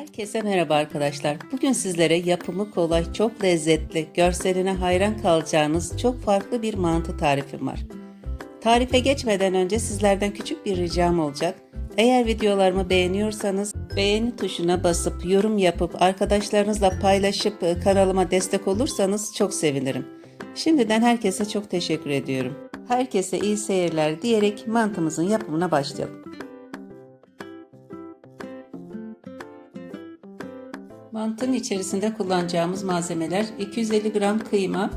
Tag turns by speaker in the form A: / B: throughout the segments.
A: Herkese merhaba arkadaşlar. Bugün sizlere yapımı kolay, çok lezzetli, görseline hayran kalacağınız çok farklı bir mantı tarifim var. Tarife geçmeden önce sizlerden küçük bir ricam olacak. Eğer videolarımı beğeniyorsanız beğeni tuşuna basıp yorum yapıp arkadaşlarınızla paylaşıp e, kanalıma destek olursanız çok sevinirim. Şimdiden herkese çok teşekkür ediyorum. Herkese iyi seyirler diyerek mantımızın yapımına başlayalım. Mantının içerisinde kullanacağımız malzemeler 250 gram kıyma,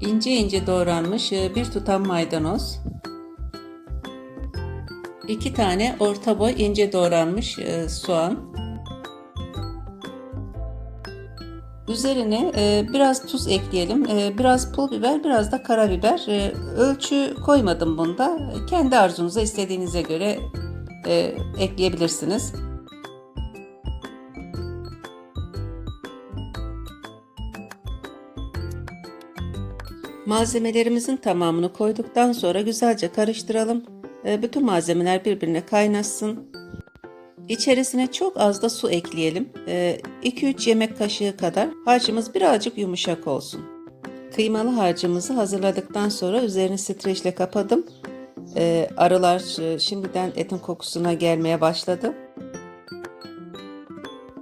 A: ince ince doğranmış e, bir tutam maydanoz, 2 tane orta boy ince doğranmış e, soğan, Üzerine e, biraz tuz ekleyelim, biraz pul biber, biraz da karabiber. Ölçü koymadım bunda. Kendi arzunuza istediğinize göre ekleyebilirsiniz. Malzemelerimizin tamamını koyduktan sonra güzelce karıştıralım. E, bütün malzemeler birbirine kaynasın. İçerisine çok az da su ekleyelim. 2-3 e, yemek kaşığı kadar harcımız birazcık yumuşak olsun. Kıymalı harcımızı hazırladıktan sonra üzerini streçle kapadım. E, arılar şimdiden etin kokusuna gelmeye başladı.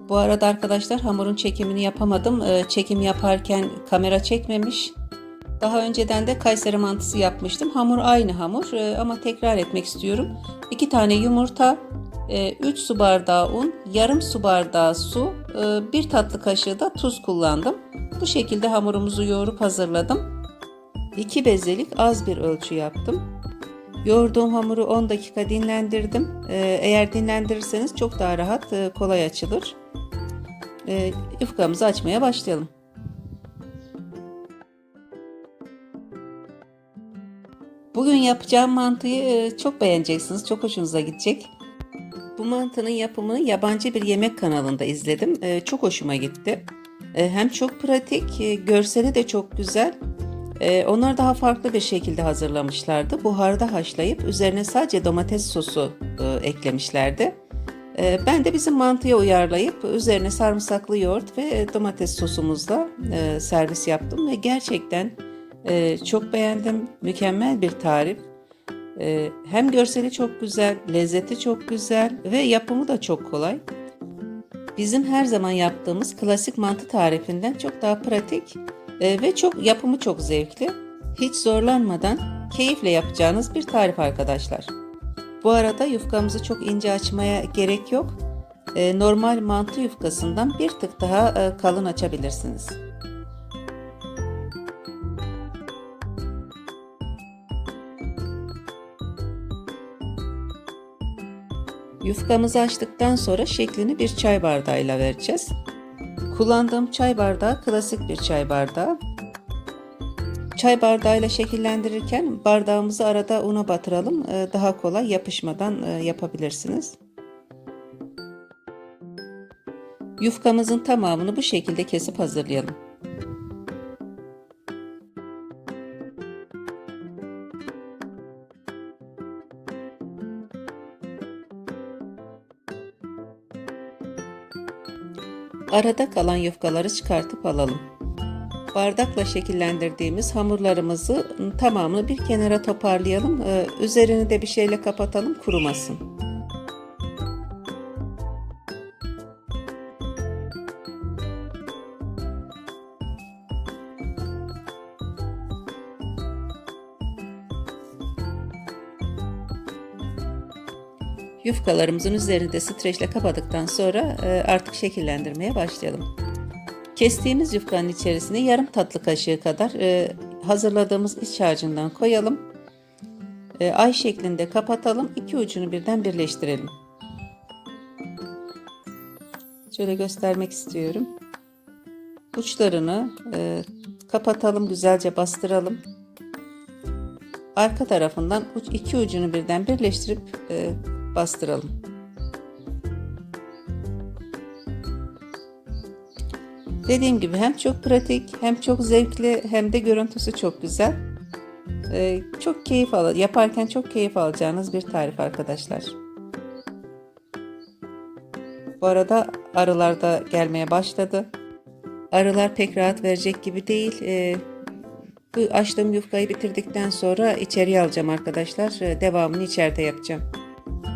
A: Bu arada arkadaşlar hamurun çekimini yapamadım. Çekim yaparken kamera çekmemiş. Daha önceden de Kayseri mantısı yapmıştım. Hamur aynı hamur e, ama tekrar etmek istiyorum. 2 tane yumurta, 3 e, su bardağı un, yarım su bardağı su, 1 e, tatlı kaşığı da tuz kullandım. Bu şekilde hamurumuzu yoğurup hazırladım. 2 bezelik az bir ölçü yaptım. Yoğurduğum hamuru 10 dakika dinlendirdim. Eğer dinlendirirseniz çok daha rahat, kolay açılır. Yufkamızı açmaya başlayalım. Bugün yapacağım mantıyı e, çok beğeneceksiniz. Çok hoşunuza gidecek. Bu mantının yapımını yabancı bir yemek kanalında izledim. E, çok hoşuma gitti. E, hem çok pratik, görseli de çok güzel. Onlar daha farklı bir şekilde hazırlamışlardı. Buharda haşlayıp üzerine sadece domates sosu eklemişlerdi. Ben de bizim mantıya uyarlayıp üzerine sarımsaklı yoğurt ve domates sosumuzla servis yaptım ve gerçekten ee, çok beğendim. Mükemmel bir tarif. Ee, hem görseli çok güzel, lezzeti çok güzel ve yapımı da çok kolay. Bizim her zaman yaptığımız klasik mantı tarifinden çok daha pratik e, ve çok yapımı çok zevkli. Hiç zorlanmadan keyifle yapacağınız bir tarif arkadaşlar. Bu arada yufkamızı çok ince açmaya gerek yok. E, normal mantı yufkasından bir tık daha e, kalın açabilirsiniz. Yufkamızı açtıktan sonra şeklini bir çay bardağıyla vereceğiz. Kullandığım çay bardağı klasik bir çay bardağı. Çay bardağıyla şekillendirirken bardağımızı arada una batıralım. Ee, daha kolay yapışmadan e, yapabilirsiniz. Yufkamızın tamamını bu şekilde kesip hazırlayalım. Arada kalan yufkaları çıkartıp alalım. Bardakla şekillendirdiğimiz hamurlarımızı tamamını bir kenara toparlayalım. Ee, üzerini de bir şeyle kapatalım kurumasın. Yufkalarımızın üzerinde streçle kapadıktan sonra e, artık şekillendirmeye başlayalım. Kestiğimiz yufkanın içerisine yarım tatlı kaşığı kadar e, hazırladığımız iç harcından koyalım. E, ay şeklinde kapatalım. İki ucunu birden birleştirelim. Şöyle göstermek istiyorum. Uçlarını kapatalım, güzelce bastıralım. Arka tarafından iki ucunu birden birleştirip bastıralım. Dediğim gibi hem çok pratik hem çok zevkli hem de görüntüsü çok güzel. Ee, çok keyif al yaparken çok keyif alacağınız bir tarif arkadaşlar. Bu arada arılar da gelmeye başladı. Arılar pek rahat verecek gibi değil. Ee, bu açtığım yufkayı bitirdikten sonra içeriye alacağım arkadaşlar. Ee, Devamını içeride yapacağım.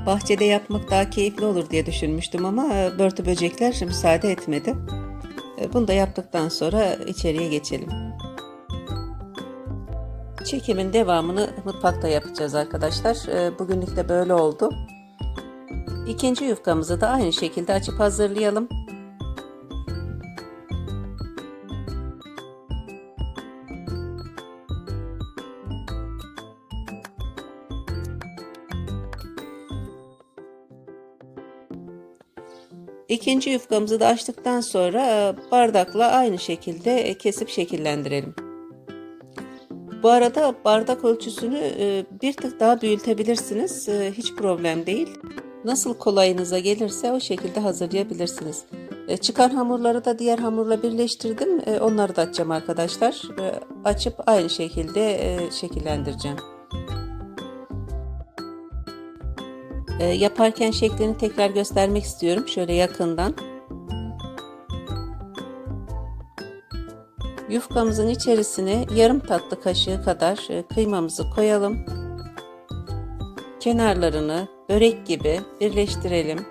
A: Bahçede yapmak daha keyifli olur diye düşünmüştüm ama e, börtü böcekler müsaade etmedi. E, Bunu da yaptıktan sonra içeriye geçelim. Çekimin devamını mutfakta yapacağız arkadaşlar. E, Bugünlük de böyle oldu. İkinci yufkamızı da aynı şekilde açıp hazırlayalım. İkinci yufkamızı da açtıktan sonra e, bardakla aynı şekilde e, kesip şekillendirelim. Bu arada bardak ölçüsünü e, bir tık daha büyütebilirsiniz. Hiç problem değil. Nasıl kolayınıza gelirse o şekilde hazırlayabilirsiniz. Çıkan hamurları da diğer hamurla birleştirdim. Onları da açacağım arkadaşlar. Açıp aynı şekilde şekillendireceğim. E, Yaparken şeklini tekrar göstermek istiyorum. Şöyle yakından. Yufkamızın içerisine yarım tatlı kaşığı kadar e, kıymamızı koyalım. Kenarlarını börek gibi birleştirelim.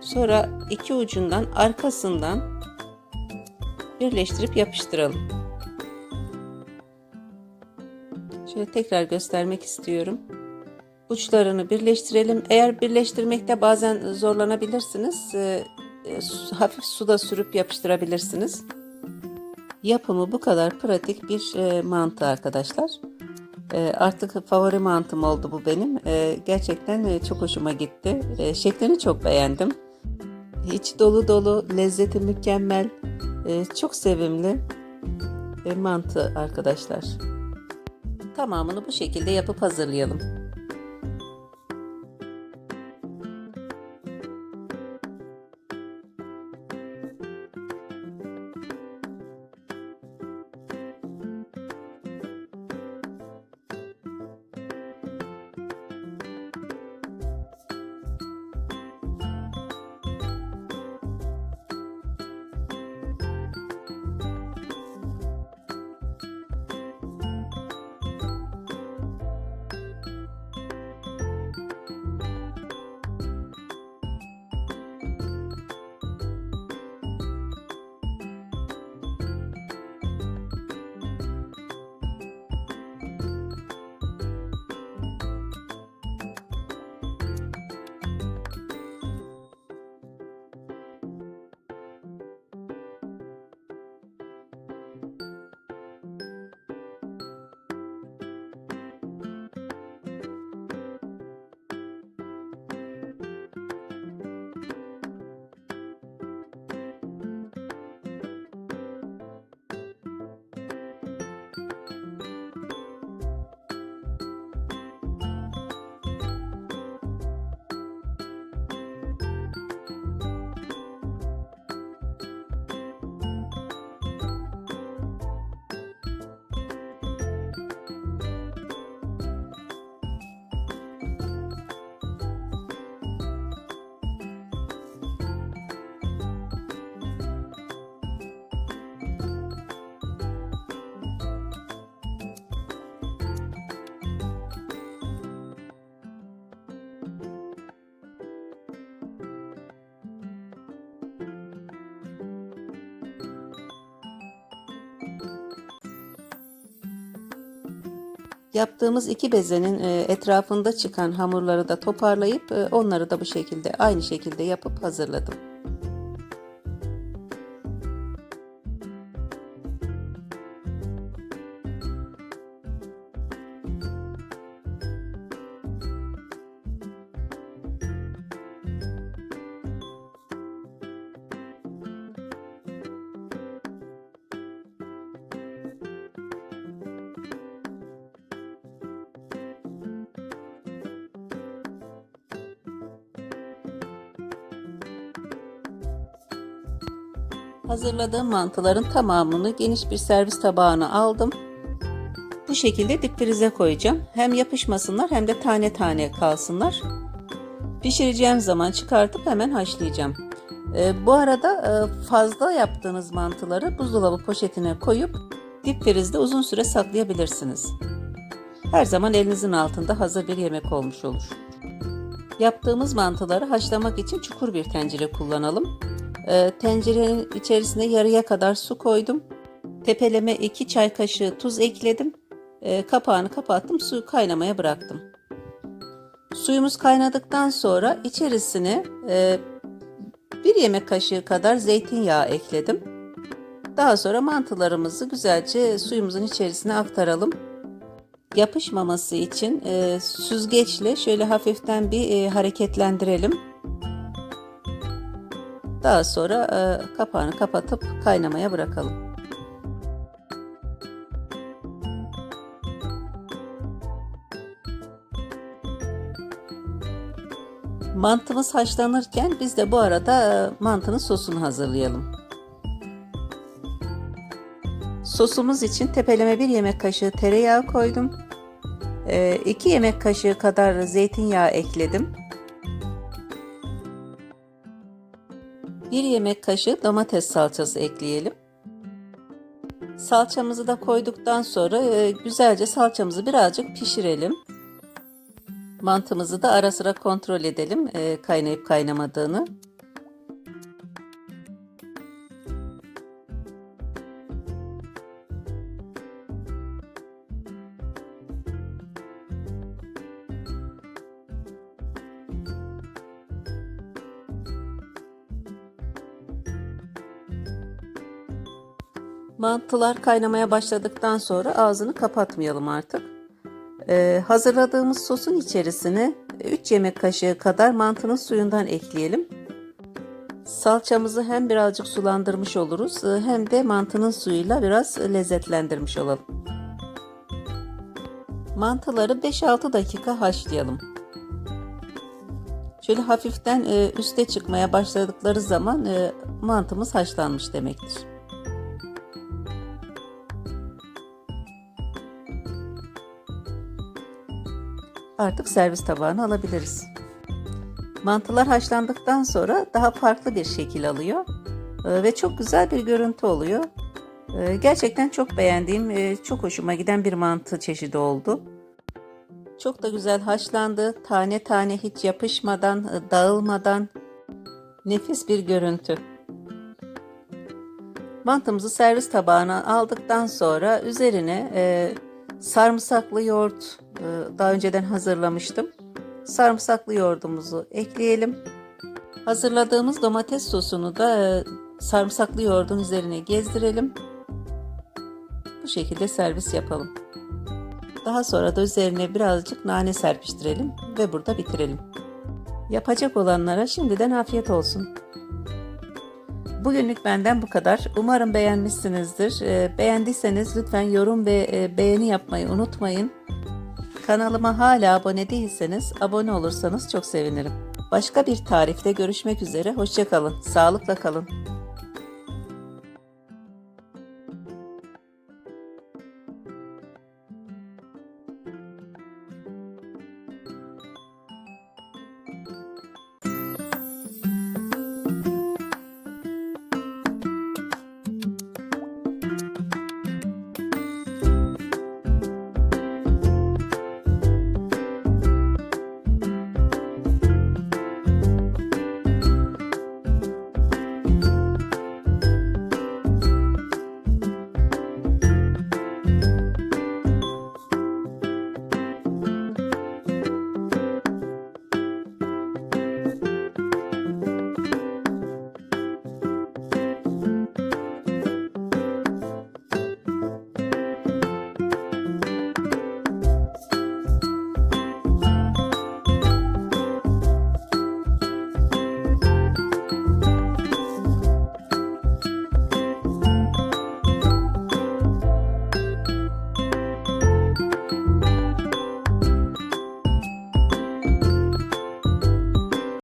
A: Sonra iki ucundan arkasından birleştirip yapıştıralım. Şöyle tekrar göstermek istiyorum. Uçlarını birleştirelim. Eğer birleştirmekte bazen zorlanabilirsiniz. e, e, hafif suda sürüp yapıştırabilirsiniz. Yapımı bu kadar pratik bir e, mantı arkadaşlar. Artık favori mantım oldu bu benim. Gerçekten çok hoşuma gitti. Şeklini çok beğendim. İç dolu dolu, lezzeti mükemmel. Çok sevimli mantı arkadaşlar. Tamamını bu şekilde yapıp hazırlayalım. Yaptığımız iki bezenin e, etrafında çıkan hamurları da toparlayıp e, onları da bu şekilde aynı şekilde yapıp hazırladım. Hazırladığım mantıların tamamını geniş bir servis tabağına aldım. Bu şekilde dip koyacağım. Hem yapışmasınlar hem de tane tane kalsınlar. Pişireceğim zaman çıkartıp hemen haşlayacağım. Ee, bu arada e, fazla yaptığınız mantıları buzdolabı poşetine koyup dip frizde uzun süre saklayabilirsiniz. Her zaman elinizin altında hazır bir yemek olmuş olur. Yaptığımız mantıları haşlamak için çukur bir tencere kullanalım. Ee, tencerenin içerisine yarıya kadar su koydum. Tepeleme 2 çay kaşığı tuz ekledim. Ee, kapağını kapattım, suyu kaynamaya bıraktım. Suyumuz kaynadıktan sonra içerisine e, bir yemek kaşığı kadar zeytinyağı ekledim. Daha sonra mantılarımızı güzelce suyumuzun içerisine aktaralım. Yapışmaması için e, süzgeçle şöyle hafiften bir e, hareketlendirelim. Daha sonra e, kapağını kapatıp kaynamaya bırakalım. Mantımız haşlanırken biz de bu arada e, mantının sosunu hazırlayalım. Sosumuz için tepeleme bir yemek kaşığı tereyağı koydum. 2 yemek kaşığı kadar zeytinyağı ekledim. 1 yemek kaşığı domates salçası ekleyelim. Salçamızı da koyduktan sonra e, güzelce salçamızı birazcık pişirelim. Mantımızı da ara sıra kontrol edelim e, kaynayıp kaynamadığını. Mantılar kaynamaya başladıktan sonra ağzını kapatmayalım artık. Ee, hazırladığımız sosun içerisine 3 yemek kaşığı kadar mantının suyundan ekleyelim. Salçamızı hem birazcık sulandırmış oluruz hem de mantının suyuyla biraz lezzetlendirmiş olalım. Mantıları 5-6 dakika haşlayalım. Şöyle hafiften e, üste çıkmaya başladıkları zaman e, mantımız haşlanmış demektir. Artık servis tabağına alabiliriz. Mantılar haşlandıktan sonra daha farklı bir şekil alıyor e, ve çok güzel bir görüntü oluyor. E, gerçekten çok beğendiğim, e, çok hoşuma giden bir mantı çeşidi oldu. Çok da güzel haşlandı. Tane tane hiç yapışmadan, dağılmadan nefis bir görüntü. Mantımızı servis tabağına aldıktan sonra üzerine sarımsaklı yoğurt daha önceden hazırlamıştım. Sarımsaklı yoğurdumuzu ekleyelim. Hazırladığımız domates sosunu da e, sarımsaklı yoğurdun üzerine gezdirelim. Bu şekilde servis yapalım. Daha sonra da üzerine birazcık nane serpiştirelim ve burada bitirelim. Yapacak olanlara şimdiden afiyet olsun. Bugünlük benden bu kadar. Umarım beğenmişsinizdir. Ee, beğendiyseniz lütfen yorum ve e, beğeni yapmayı unutmayın. Kanalıma hala abone değilseniz abone olursanız çok sevinirim. Başka bir tarifte görüşmek üzere. Hoşçakalın. Sağlıkla kalın.